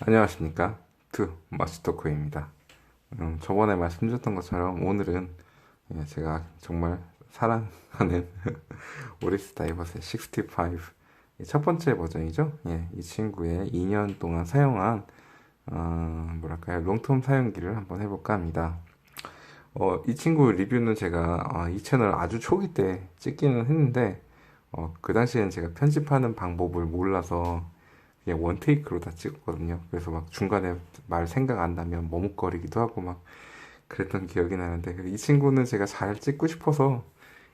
안녕하십니까? 투 마스터코입니다. 음, 저번에 말씀드렸던 것처럼 오늘은 예, 제가 정말 사랑하는 오리스 다이버스의 65첫 번째 버전이죠? 예, 이 친구의 2년 동안 사용한 어, 뭐랄까요? 롱텀 사용기를 한번 해볼까 합니다. 어, 이 친구 리뷰는 제가 어, 이 채널 아주 초기 때 찍기는 했는데 어, 그 당시에는 제가 편집하는 방법을 몰라서 그냥 원테이크로 다 찍었거든요. 그래서 막 중간에 말 생각 안 나면 머뭇거리기도 하고 막 그랬던 기억이 나는데 이 친구는 제가 잘 찍고 싶어서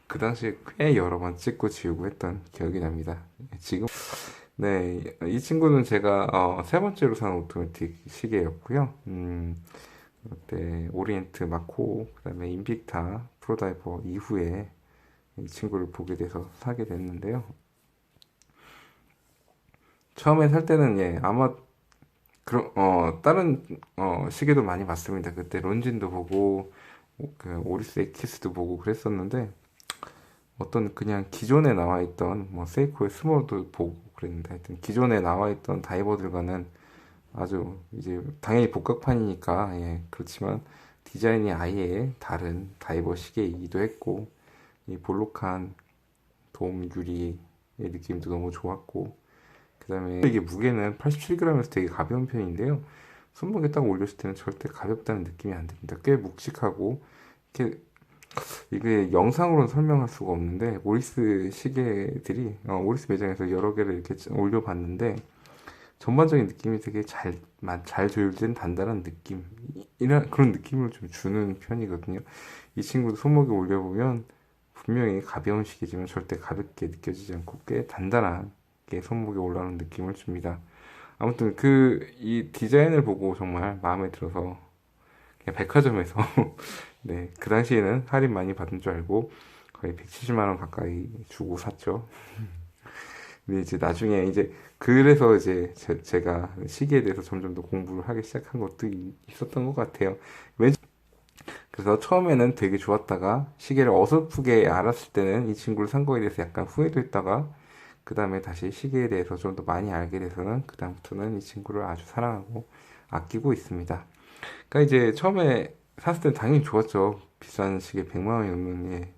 그 당시에 꽤 여러 번 찍고 지우고 했던 기억이 납니다. 지금 네, 이 친구는 제가 어, 세 번째로 산 오토매틱 시계였고요. 음, 그때 오리엔트 마코, 그다음에 인빅타, 프로다이버 이후에 이 친구를 보게 돼서 사게 됐는데요. 처음에 살 때는 예 아마 그런 어 다른 어 시계도 많이 봤습니다. 그때 론진도 보고 그 오리스 엑키스도 보고 그랬었는데 어떤 그냥 기존에 나와 있던 뭐 세이코의 스몰도 보고 그랬는데 하여튼 기존에 나와 있던 다이버들과는 아주 이제 당연히 복각판이니까 예 그렇지만 디자인이 아예 다른 다이버 시계이기도 했고 이 볼록한 도움 유리의 느낌도 너무 좋았고 그 다음에 이게 무게는 87g에서 되게 가벼운 편인데요. 손목에 딱 올렸을 때는 절대 가볍다는 느낌이 안 듭니다. 꽤 묵직하고 이렇게 이게 영상으로는 설명할 수가 없는데 오리스 시계들이 어, 오리스 매장에서 여러 개를 이렇게 올려봤는데 전반적인 느낌이 되게 잘, 잘 조율된 단단한 느낌 이런 그런 느낌을 좀 주는 편이거든요. 이 친구도 손목에 올려보면 분명히 가벼운 시계지만 절대 가볍게 느껴지지 않고 꽤 단단한 게 손목에 올라오는 느낌을 줍니다. 아무튼 그 이 디자인을 보고 정말 마음에 들어서 그냥 백화점에서 네, 그 당시에는 할인 많이 받은 줄 알고 거의 170만 원 가까이 주고 샀죠. 근데 이제 나중에 이제 그래서 이제 제, 가 시계에 대해서 점점 더 공부를 하기 시작한 것도 있었던 것 같아요. 그래서 처음에는 되게 좋았다가 시계를 어설프게 알았을 때는 이 친구를 산 거에 대해서 약간 후회도 했다가 그 다음에 다시 시계에 대해서 좀 더 많이 알게 돼서는 그 다음부터는 이 친구를 아주 사랑하고 아끼고 있습니다. 그러니까 이제 처음에 샀을 때 당연히 좋았죠. 비싼 시계 100만 원이 넘는 예,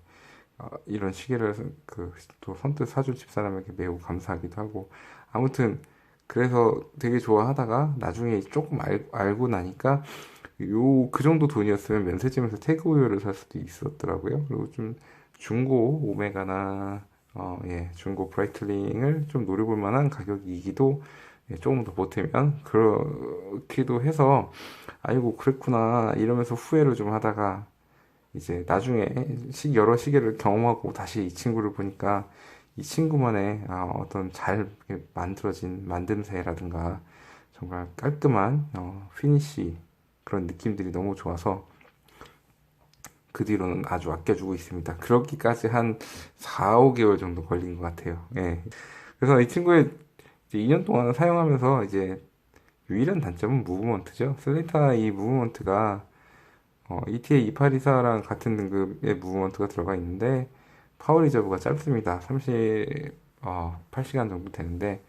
어, 이런 시계를 그 또 선뜻 사준 집사람에게 매우 감사하기도 하고 아무튼 그래서 되게 좋아하다가 나중에 조금 알, 알고 나니까 요 그 정도 돈이었으면 면세점에서 태그 우유를 살 수도 있었더라고요. 그리고 좀 중고 오메가나 어, 예, 중고 브라이틀링을 좀 노려볼 만한 가격이기도 예, 조금 더 보태면 그렇기도 해서 아이고 그랬구나 이러면서 후회를 좀 하다가 이제 나중에 시, 여러 시계를 경험하고 다시 이 친구를 보니까 이 친구만의 아, 어떤 잘 만들어진 만듦새라든가 정말 깔끔한 어, 피니시 그런 느낌들이 너무 좋아서 그 뒤로는 아주 아껴주고 있습니다. 그러기까지 한 4, 5개월 정도 걸린 것 같아요. 예. 그래서 이 친구의 2년 동안 사용하면서 이제 유일한 단점은 무브먼트죠. 슬레이타 이 무브먼트가 어, ETA 2824랑 같은 등급의 무브먼트가 들어가 있는데 파워 리저브가 짧습니다. 30, 어, 8시간 정도 되는데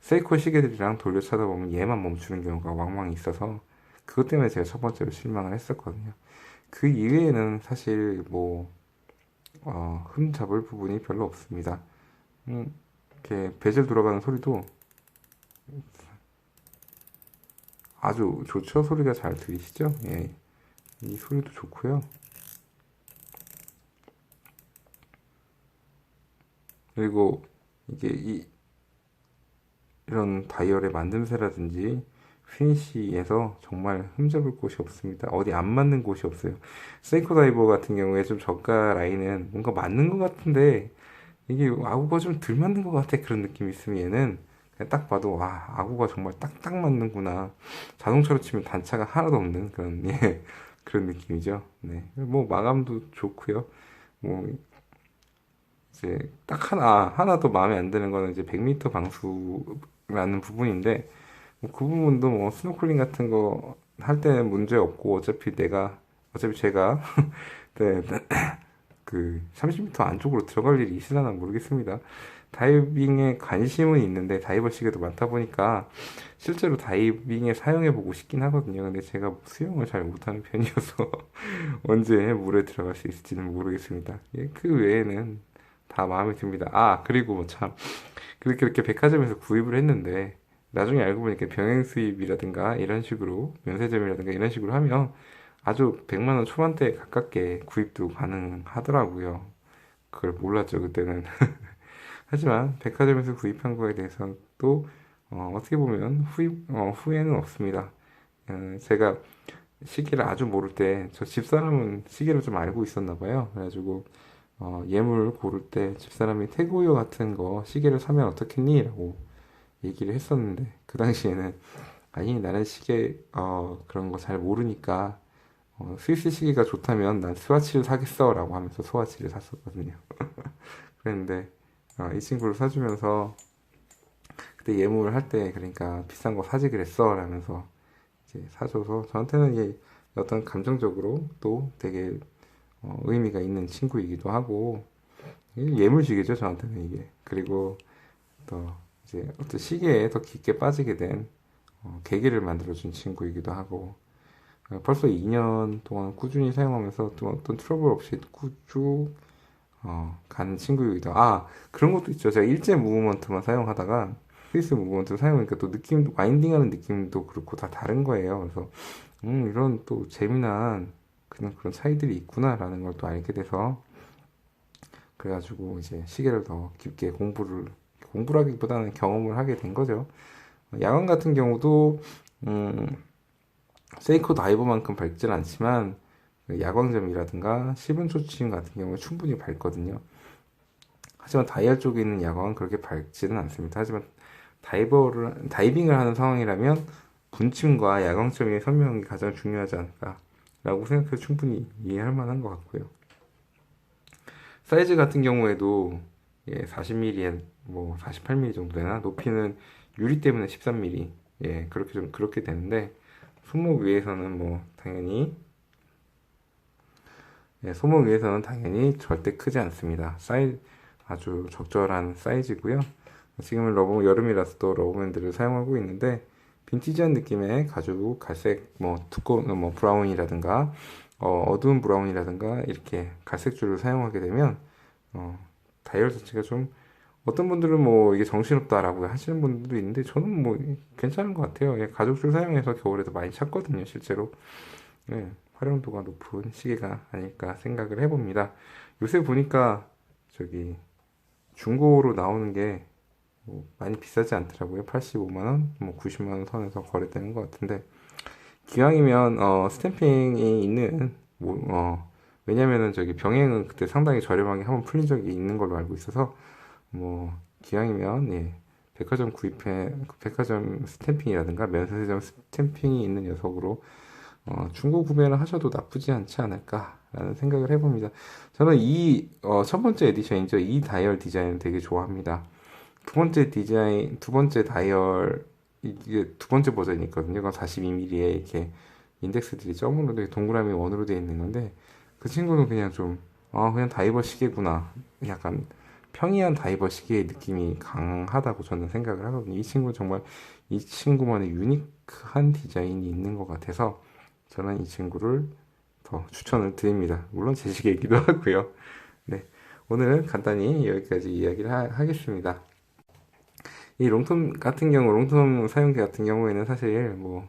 세이코 시계들이랑 돌려 쳐다보면 얘만 멈추는 경우가 왕왕 있어서 그것 때문에 제가 첫 번째로 실망을 했었거든요. 그 이외에는 사실 뭐 어, 흠 잡을 부분이 별로 없습니다. 음, 이렇게 베젤 돌아가는 소리도 아주 좋죠. 소리가 잘 들리시죠? 예. 이 소리도 좋고요. 그리고 이게 이 이런 다이얼의 만듦새라든지 피니시에서 정말 흠잡을 곳이 없습니다. 어디 안 맞는 곳이 없어요. 세이코 다이버 같은 경우에 좀 저가 라인은 뭔가 맞는 것 같은데 이게 아구가 좀 덜 맞는 것 같아 그런 느낌이 있으면 얘는 딱 봐도 와 아구가 정말 딱딱 맞는구나. 자동차로 치면 단차가 하나도 없는 그런 예, 그런 느낌이죠. 네, 뭐 마감도 좋고요. 뭐 이제 딱 하나 하나 더 마음에 안 드는 거는 이제 100m 방수라는 부분인데. 뭐그 부분도 뭐 스노클링 같은 거 할 때는 문제 없고 어차피 내가 어차피 제가 네, 그 30m 안쪽으로 들어갈 일이 있으려나 모르겠습니다. 다이빙에 관심은 있는데 다이버 시계도 많다 보니까 실제로 다이빙에 사용해 보고 싶긴 하거든요. 근데 제가 수영을 잘 못하는 편이어서 언제 물에 들어갈 수 있을지는 모르겠습니다. 예, 그 외에는 다 마음에 듭니다. 아, 그리고 뭐 참, 그렇게 이렇게 백화점에서 구입을 했는데 나중에 알고 보니까 병행 수입이라든가 이런 식으로 면세점이라든가 이런 식으로 하면 아주 100만 원 초반대 가깝게 구입도 가능하더라고요. 그걸 몰랐죠, 그때는. 하지만 백화점에서 구입한 거에 대해서는 또 어, 어떻게 보면 후회, 어, 후회는 없습니다. 어, 제가 시계를 아주 모를 때 저 집사람은 시계를 좀 알고 있었나 봐요. 그래가지고 어, 예물 고를 때 집사람이 태고요 같은 거 시계를 사면 어떻겠니? 라고 얘기를 했었는데 그 당시에는 아니 나는 시계 어, 그런 거 잘 모르니까 어, 스위스 시계가 좋다면 난 스와치를 사겠어 라고 하면서 스와치를 샀었거든요. 그랬는데 어, 이 친구를 사주면서 그때 예물을 할 때 그러니까 비싼 거 사지 그랬어 라면서 이제 사줘서 저한테는 이게 어떤 감정적으로 또 되게 어, 의미가 있는 친구이기도 하고 예물시계죠 저한테는 이게 그리고 또 이제 어떤 시계에 더 깊게 빠지게 된 어, 계기를 만들어준 친구이기도 하고 어, 벌써 2년 동안 꾸준히 사용하면서 또 어떤 트러블 없이 쭉 어, 가는 친구이기도 하고 아 그런 것도 있죠. 제가 일제 무브먼트만 사용하다가 스위스 무브먼트 사용하니까 또 느낌 와인딩하는 느낌도 그렇고 다 다른 거예요. 그래서 음 이런 또 재미난 그런 그런 차이들이 있구나라는 걸 또 알게 돼서 그래가지고 이제 시계를 더 깊게 공부를 공부라기보다는 경험을 하게 된 거죠. 야광 같은 경우도 음, 세이코 다이버만큼 밝진 않지만 그 야광점이라든가 10분 초침 같은 경우는 충분히 밝거든요. 하지만 다이얼 쪽에 있는 야광은 그렇게 밝지는 않습니다. 하지만 다이버를 다이빙을 하는 상황이라면 분침과 야광점의 선명이 가장 중요하지 않을까라고 생각해서 충분히 이해할 만한 것 같고요. 사이즈 같은 경우에도 예, 40mm, 뭐 48mm 정도 되나? 높이는 유리 때문에 13mm. 예, 그렇게 좀 그렇게 되는데 손목 위에서는 뭐 당연히 예, 손목 위에서는 당연히 절대 크지 않습니다. 사이 아주 적절한 사이즈고요. 지금은 러브 여름이라서 또 러브밴드를 사용하고 있는데 빈티지한 느낌의 가죽 갈색 뭐 두꺼운 뭐 브라운이라든가 어, 두운 브라운이라든가 이렇게 갈색 줄을 사용하게 되면 어, 다이얼 자체가 좀 어떤 분들은 뭐 이게 정신없다라고 하시는 분들도 있는데 저는 뭐 괜찮은 것 같아요. 예, 가죽줄 사용해서 겨울에도 많이 찾거든요, 실제로. 예, 활용도가 높은 시계가 아닐까 생각을 해봅니다. 요새 보니까 저기 중고로 나오는 게 뭐 많이 비싸지 않더라고요. 85만원, 뭐 90만원 선에서 거래되는 것 같은데 기왕이면 어, 스탬핑이 있는 뭐, 어, 왜냐면은 저기 병행은 그때 상당히 저렴하게 한번 풀린 적이 있는 걸로 알고 있어서 뭐 기왕이면 예, 백화점 구입해 백화점 스탬핑이라든가 면세점 스탬핑이 있는 녀석으로 어, 중고 구매를 하셔도 나쁘지 않지 않을까라는 생각을 해봅니다. 저는 이 어, 첫 번째 에디션이죠. 이 다이얼 디자인을 되게 좋아합니다. 두 번째 디자인, 두 번째 다이얼 이게 두 번째 버전이 있거든요. 그건 42mm에 이렇게 인덱스들이 점으로 되게 동그라미 원으로 되어 있는 건데 그 친구는 그냥 좀 아, 그냥 다이버 시계구나. 약간 평이한 다이버 시계의 느낌이 강하다고 저는 생각을 하거든요. 이 친구는 정말 이 친구만의 유니크한 디자인이 있는 것 같아서 저는 이 친구를 더 추천을 드립니다. 물론 제 시계이기도 하고요. 네. 오늘은 간단히 여기까지 이야기를 하, 겠습니다이 롱텀 같은 경우, 롱텀 사용기 같은 경우에는 사실 뭐,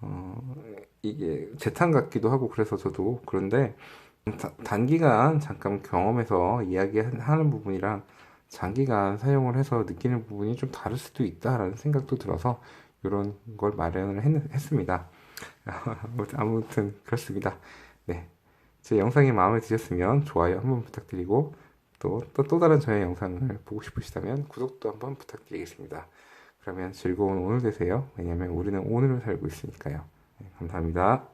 어, 이게 재탄 같기도 하고 그래서 저도 그런데 단기간 잠깐 경험해서 이야기하는 부분이랑 장기간 사용을 해서 느끼는 부분이 좀 다를 수도 있다라는 생각도 들어서 이런 걸 마련을 했, 습니다 아무튼 그렇습니다. 네. 제 영상이 마음에 드셨으면 좋아요 한번 부탁드리고 또, 또, 또 다른 저의 영상을 보고 싶으시다면 구독도 한번 부탁드리겠습니다. 그러면 즐거운 오늘 되세요. 왜냐면 우리는 오늘을 살고 있으니까요. 네, 감사합니다.